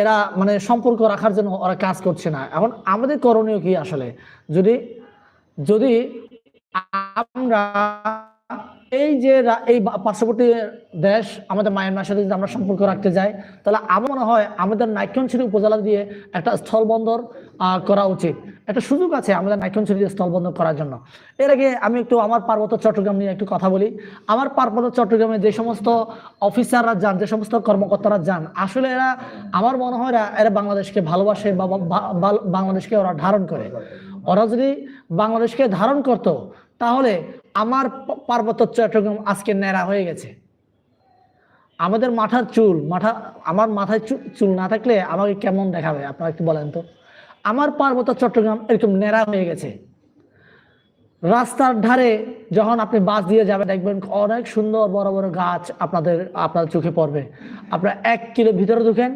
এরা মানে সম্পর্ক রাখার জন্য ওরা কাজ করছে না। এখন আমাদের করণীয় কি আসলে? যদি যদি আমরা এই যে এই পার্শ্ববর্তী দেশ, আমাদের মায়ানমার সাথে যদি আমরা সম্পর্ক রাখতে যাই, তাহলে আমার মনে হয় আমাদের নাইক্ষণছিরি উপজেলা দিয়ে একটা স্থলবন্দর করা উচিত। একটা সুযোগ আছে আমাদের নাইক্ষণছিরি স্থলবন্দর করার জন্য। এর আগে আমি একটু আমার পার্বত্য চট্টগ্রাম নিয়ে একটু কথা বলি। আমার পার্বত্য চট্টগ্রামে যে সমস্ত অফিসাররা যান, যে সমস্ত কর্মকর্তারা যান, আসলে এরা, আমার মনে হয় এরা- বাংলাদেশকে ভালোবাসে বা, বাংলাদেশকে ওরা ধারণ করে। ওরা যদি বাংলাদেশকে ধারণ করত, তাহলে আমার পার্বত্য চট্টগ্রাম আজকে ন্যাড়া হয়ে গেছে। আমাদের মাথার চুল, মাথা, আমার মাথায় চুল না থাকলে আমাকে কেমন দেখাবে? আপনারা একটু বলেন তো। আমার পার্বত্য চট্টগ্রাম এরকম ন্যাড়া হয়ে গেছে। রাস্তার ধারে যখন আপনি বাস দিয়ে যাবেন, দেখবেন অনেক সুন্দর বড় বড় গাছ আপনাদের আপনার চোখে পড়বে। আপনার এক কিলো ভিতরে ঢুকেন